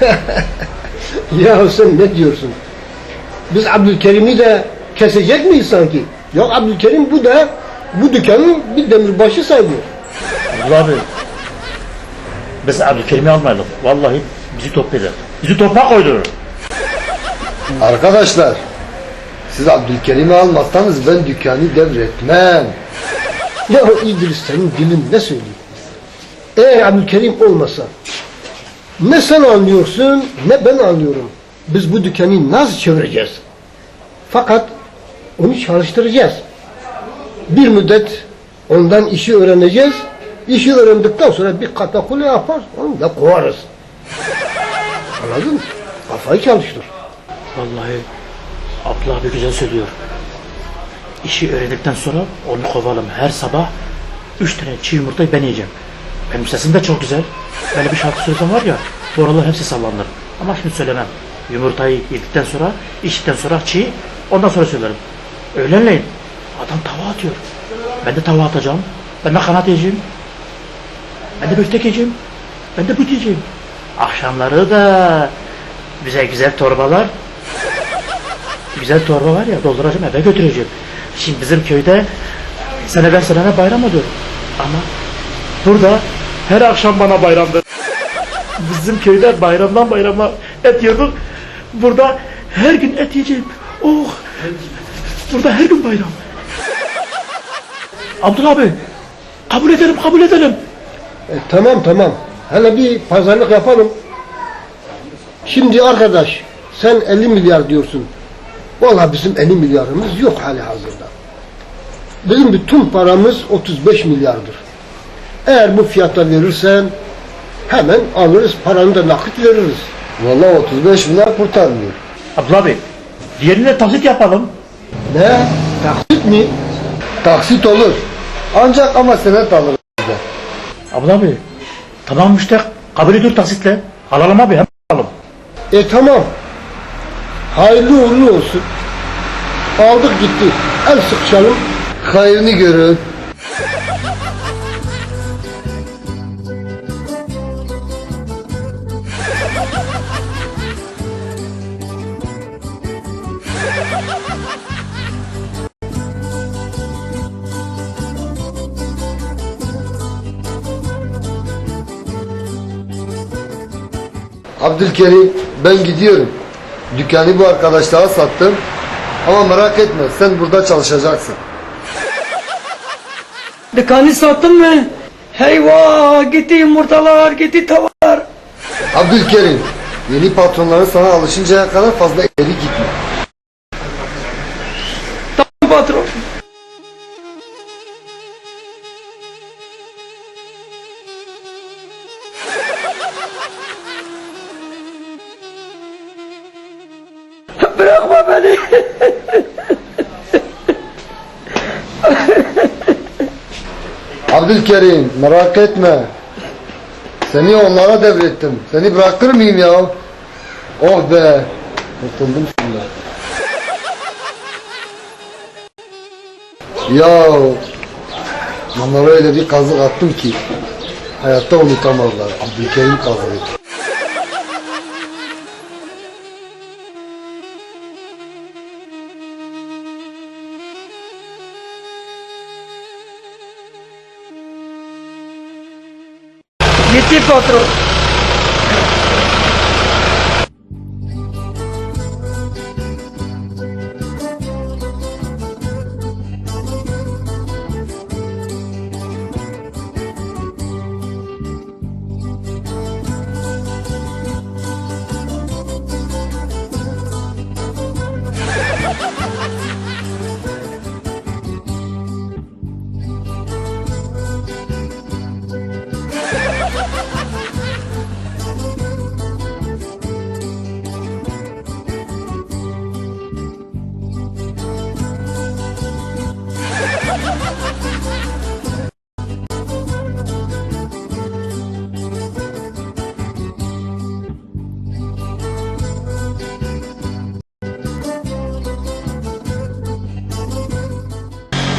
ya sen ne diyorsun? Biz Abdülkerim'i de kesecek miyiz sanki? Ya Abdülkerim bu da bu dükkanın bir demirbaşı sayılıyor. Abdullah abi. Biz Abdülkerim'i almayalım. Vallahi bizi top eder. Bizi topa koydurur. Arkadaşlar siz Abdülkerim'i almazsanız ben dükkanı devretmem. Ya İdris senin dilin ne söylüyor? Eğer Abdülkerim olmasa ne sen anlıyorsun ne ben anlıyorum. Biz bu dükkanı nasıl çevireceğiz? Fakat onu çalıştıracağız. Bir müddet ondan işi öğreneceğiz. İşi öğrendikten sonra bir katakule yapar, onu da kovarız. Anladın mı? Kafayı çalıştır. Vallahi Abdullah abi güzel söylüyor. İşi öğrendikten sonra onu kovalım. Her sabah üç tane çiğ yumurtayı ben yiyeceğim. Benim sesim de çok güzel. Böyle bir şarkı söylesem var ya, bu aralar hepsi sallanır. Ama şimdi söylemem. Yumurtayı yedikten sonra, içtikten sonra çiğ, ondan sonra söylerim. Öğlenleyin adam tava atıyor. Ben de tava atacağım. Ben de kanat yiyeceğim. Ben de biftek yiyeceğim. Ben de but yiyeceğim. Akşamları da bize güzel torbalar güzel torba var ya dolduracağım eve götüreceğim. Şimdi bizim köyde seneden senene bayram oluyor. Ama burada her akşam bana bayramdır. Bizim köyde bayramdan bayrama et yiyorduk. Burada her gün et yiyeceğim. Oh! Burada her gün bayram. Abdullah abi kabul edelim kabul edelim. E, tamam tamam. Hele bir pazarlık yapalım. Şimdi arkadaş sen 50 milyar diyorsun. Vallahi bizim 50 milyarımız yok hali hazırda. Bizim bütün paramız 35 milyardır. Eğer bu fiyata verirsen hemen alırız paranı da nakit veririz. Vallahi 35 milyar kurtarmıyor. Abdullah abi diğerini de taksit yapalım. Ne? Taksit mi? Taksit olur. Ancak ama senet alır. Abdullah abi tamam işte kabul ediyor taksitle. Alalım abi hemen alalım. E tamam. Hayırlı uğurlu olsun. Aldık gitti. El sıkışalım. Hayrını görün. Abdülkerim ben gidiyorum. Dükkanı bu arkadaşlara sattım. Ama merak etme sen burada çalışacaksın. Dükkanı sattın mı? Heyvah gitti yumurtalar gitti tavalar. Abdülkerim yeni patronların sana alışıncaya kadar fazla ileri gitme. Tamam patron. Beni. Abdülkerim merak etme. Seni onlara devrettim. Seni bırakır mıyım ya? Oh be. Kurtuldum şimdi. Ya onlara öyle bir kazık attım ki hayatta unutamazlar. Abdülkerim kazığı. Gitti patron.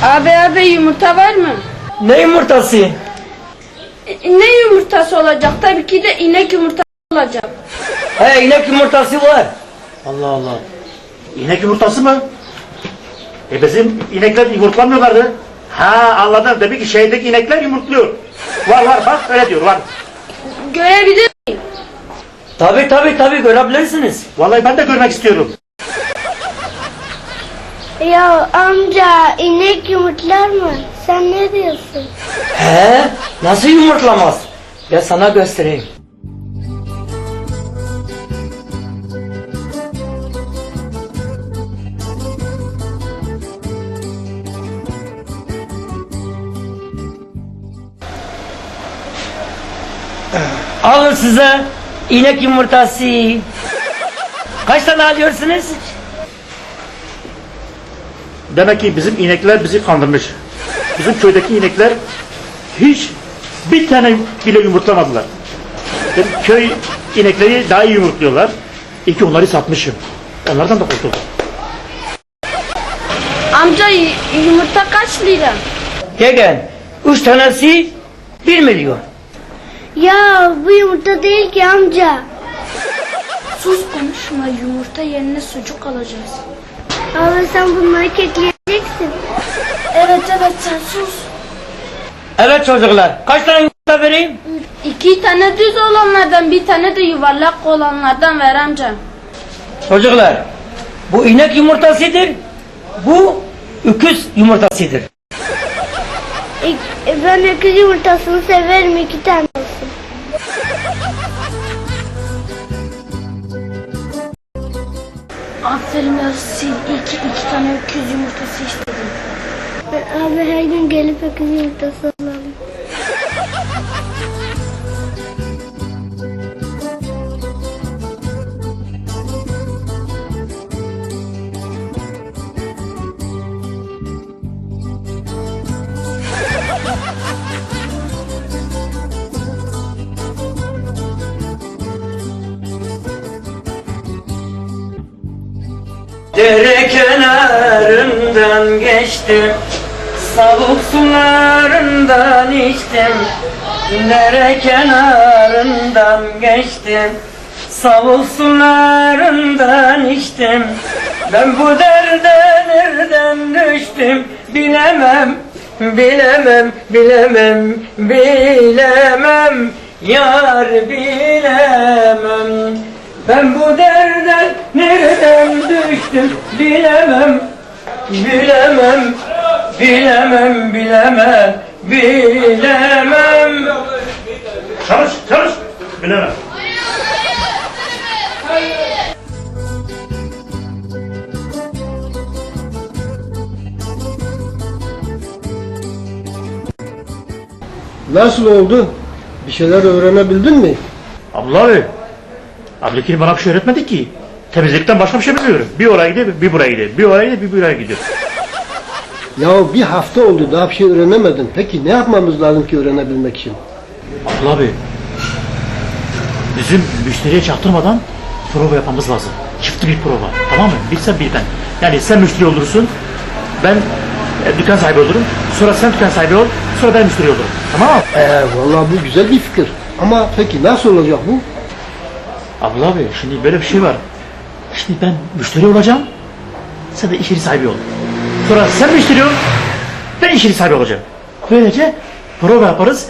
Abi abi yumurta var mı? Ne yumurtası? E, Ne yumurtası olacak? Tabii ki de inek yumurtası olacak. He inek yumurtası var. Allah Allah. İnek yumurtası mı? E bizim inekler yumurtlamıyorlardı. Ha anladım. Demek ki şehirdeki inekler yumurtluyor. Var var bak öyle diyor var. Görebilir miyim? Tabi tabi tabi görebilirsiniz. Vallahi ben de görmek istiyorum. Ya amca inek yumurtlar mı? Sen ne diyorsun? He nasıl yumurtlamaz? Gel sana göstereyim. Alın size inek yumurtası. Kaç tane alıyorsunuz? Demek ki bizim inekler bizi kandırmış. Bizim köydeki inekler hiç bir tane bile yumurtlamadılar. Demek köy inekleri daha iyi yumurtluyorlar. İyi ki onları satmışım. Onlardan da kurtuldum. Amca yumurta kaç lira? Gel. Üç tanesi bir milyon. Ya bu yumurta değil ki amca. Sus konuşma yumurta yerine sucuk alacağız. Sen bunları kekleyeceksin. Evet evet sen sus. Evet çocuklar. Kaç tane yumurta vereyim? İki tane düz olanlardan bir tane de yuvarlak olanlardan ver amca. Çocuklar. Bu inek yumurtasıdır. Bu öküz yumurtasıdır. E, ben öküz yumurtasını severim iki tane olsun. Aferin Ersin. İki, iki tane öküz yumurtası istedim. Abi her gün gelip öküz yumurtası kenarından geçtim Savuk sularından içtim. Dere kenarından geçtim. Savuk sularından içtim. Ben bu derde nereden düştüm? Bilemem, bilemem, bilemem, bilemem. Yar bilemem. Ben bu derde nereden düştüm? Bilemem, bilemem, bilemem, bilemem, bilemem. Çalış çalış. Bilemem. Nasıl oldu? Bir şeyler öğrenebildin mi? Abdullah abi. Abdülkerim bana bir şey öğretmedi ki. Temizlikten başka bir şey bilmiyorum. Bir oraya gidiyor, bir buraya gidiyor. Bir oraya gidiyor, bir buraya gidiyor. Ya bir hafta oldu daha bir şey öğrenemedin. Peki ne yapmamız lazım ki öğrenebilmek için? Abdullah abi. Bizim müşteriye çaktırmadan prova yapmamız lazım. Çiftli bir prova. Tamam mı? Bir sen bir ben. Yani sen müşteri olursun. Ben e, dükkan sahibi olurum. Sonra sen dükkan sahibi ol. Sonra ben müşteri olurum. Tamam mı? Ee, vallahi bu güzel bir fikir. Ama peki nasıl olacak bu? Abdullah abi şimdi böyle bir şey var. Şimdi ben müşteri olacağım. Sen de iş yeri sahibi ol. Sonra sen müşteri ol. Ben iş yeri sahibi olacağım. Böylece prova yaparız.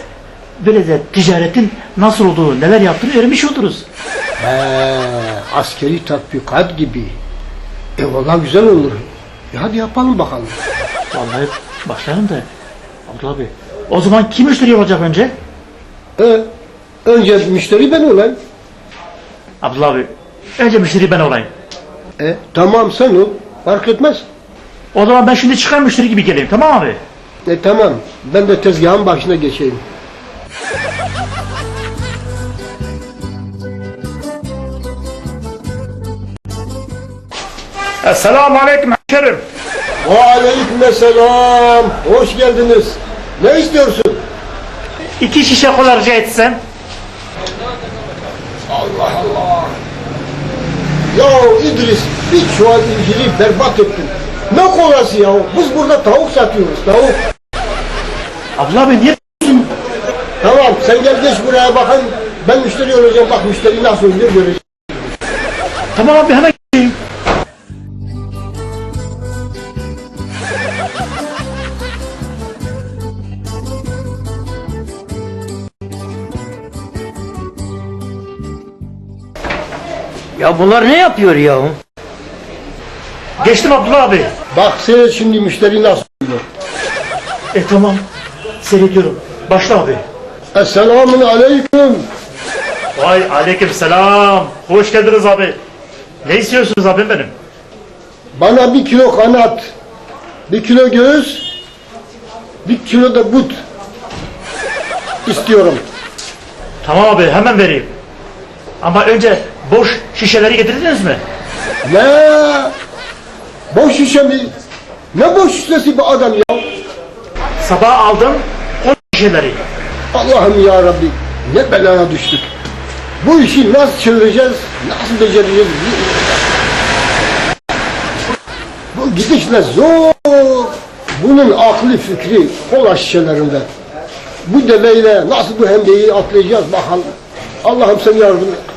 Böylece ticaretin nasıl olduğu, neler yaptığını öğrenmiş oluruz. He, askeri tatbikat gibi. E vallahi güzel olur. E hadi yapalım bakalım. Vallahi başlayalım da. Abdullah abi. O zaman kim müşteri olacak önce? E, önce müşteri ben olayım. Abdullah abi. Önce müşteri ben olayım. E, tamam sen ol. Fark etmez. O zaman ben şimdi çıkan müşteri gibi geleyim tamam abi? E tamam. Ben de tezgahın başına geçeyim. Esselamu aleyküm hemşerim. Aleykümselam. Hoş geldiniz. Ne istiyorsun? İki şişe kola rica etsem. Ya İdris bir çuval inciri berbat ettin. Ne kolası ya? Biz burada tavuk satıyoruz tavuk. Abdullah abi niye Tamam sen gel geç buraya bakın. Ben müşteri olacağım. Bak müşteri nasıl oluyor göreceğim. Tamam abi hemen Ya bunlar ne yapıyor ya? Geçtim Abdullah abi. Bak seyret şimdi müşteri nasıl diyor. E tamam. Seyrediyorum. Başla abi. Esselamun aleyküm. Vay aleyküm selam. Hoş geldiniz abi. Ne istiyorsunuz abim benim? Bana bir kilo kanat, bir kilo göğüs, bir kilo da but istiyorum. Tamam abi hemen vereyim. Ama önce boş şişeleri getirdiniz mi? Ne? Boş şişe mi? Ne boş şişesi bu adam ya? Sabah aldım o şişeleri. Allah'ım ya Rabbi ne belaya düştük. Bu işi nasıl çevireceğiz, nasıl becereceğiz? Bu gidişle zor. Bunun aklı fikri kola şişelerinde. Bu deveyle nasıl bu hemdeyi atlayacağız bakalım. Allah'ım sen yardım et.